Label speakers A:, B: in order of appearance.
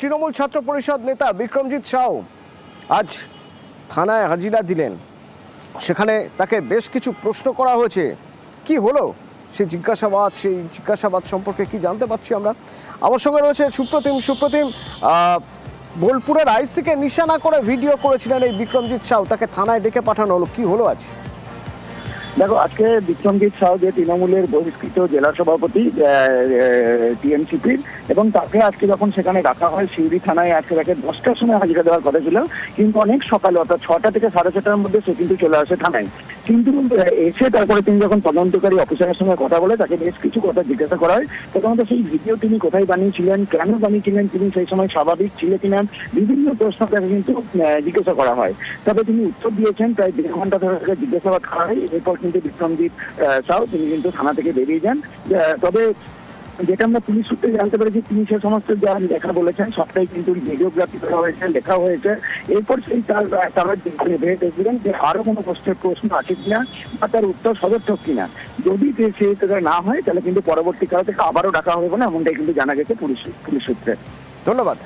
A: তৃণমূল ছাত্র পরিষদ নেতা বিক্রমজিৎ সাউ আজ থানায় হাজিরা দিলেন। সেখানে তাকে বেশ কিছু প্রশ্ন করা হয়েছে। কি হলো? সেই জিজ্ঞাসাবাদ সেই জিজ্ঞাসাবাদ সম্পর্কে কি জানতে পারছি আমরা? আমার সঙ্গে রয়েছে সুপ্রতিম সুপ্রতিম বোলপুরের আইসিকে নিশানা করে ভিডিও করেছিলেন এই বিক্রমজিৎ সাউ তাকে থানায় ডেকে পাঠানো হলো। কি হলো আজ?
B: দেখো, আজকে বিক্রমজিৎ সাউ যে তৃণমূলের বহিষ্কৃত জেলা সভাপতি টিএমসিপির, এবং তাকে আজকে যখন সেখানে রাখা হয়, সিউড়ি থানায় আজকে তাকে দশটার সময় হাজিরা দেওয়ার কথা ছিল। কিন্তু অনেক সকালে, অর্থাৎ ছটা থেকে সাড়ে ছটার মধ্যে সে কিন্তু চলে আসে থানায়। কিন্তু এসে তারপরে তিনি যখন তদন্তকারী অফিসারের সঙ্গে কথা বলে তাকে বেশ কিছু কথা জিজ্ঞাসা করা হয়, প্রথমত সেই ভিডিও তিনি কোথায় বানিয়েছিলেন, কেন বানিয়েছিলেন, তিনি সেই সময় স্বাভাবিক ছিলেন কিনা বিভিন্ন প্রশ্ন তাকে কিন্তু জিজ্ঞাসা করা হয়। তবে তিনি উত্তর দিয়েছেন প্রায় দেড় ঘণ্টা ধরে তাকে জিজ্ঞাসাবাদ করা হয়। এরপর কিন্তু বিক্রমজিৎ সাউ, তিনি কিন্তু থানা থেকে বেরিয়ে যান। তবে যেটা আমরা পুলিশ সূত্রে জানতে পেরেছি, তিনি সে সমস্ত যা লেখা বলেছেন, সবটাই কিন্তু ভিডিওগ্রাফি করা হয়েছে, লেখা হয়েছে। এরপর সেই তার, তারা ভেবে দেখবেন যে আরও কোনো প্রশ্নের প্রশ্ন আছে কিনা বা তার উত্তর সদর্থক কিনা। যদি সে না হয়, তাহলে কিন্তু পরবর্তীকালে থেকে আবারও ডাকা হবে না এমনটাই কিন্তু জানা গেছে পুলিশ পুলিশ সূত্রে।
A: ধন্যবাদ।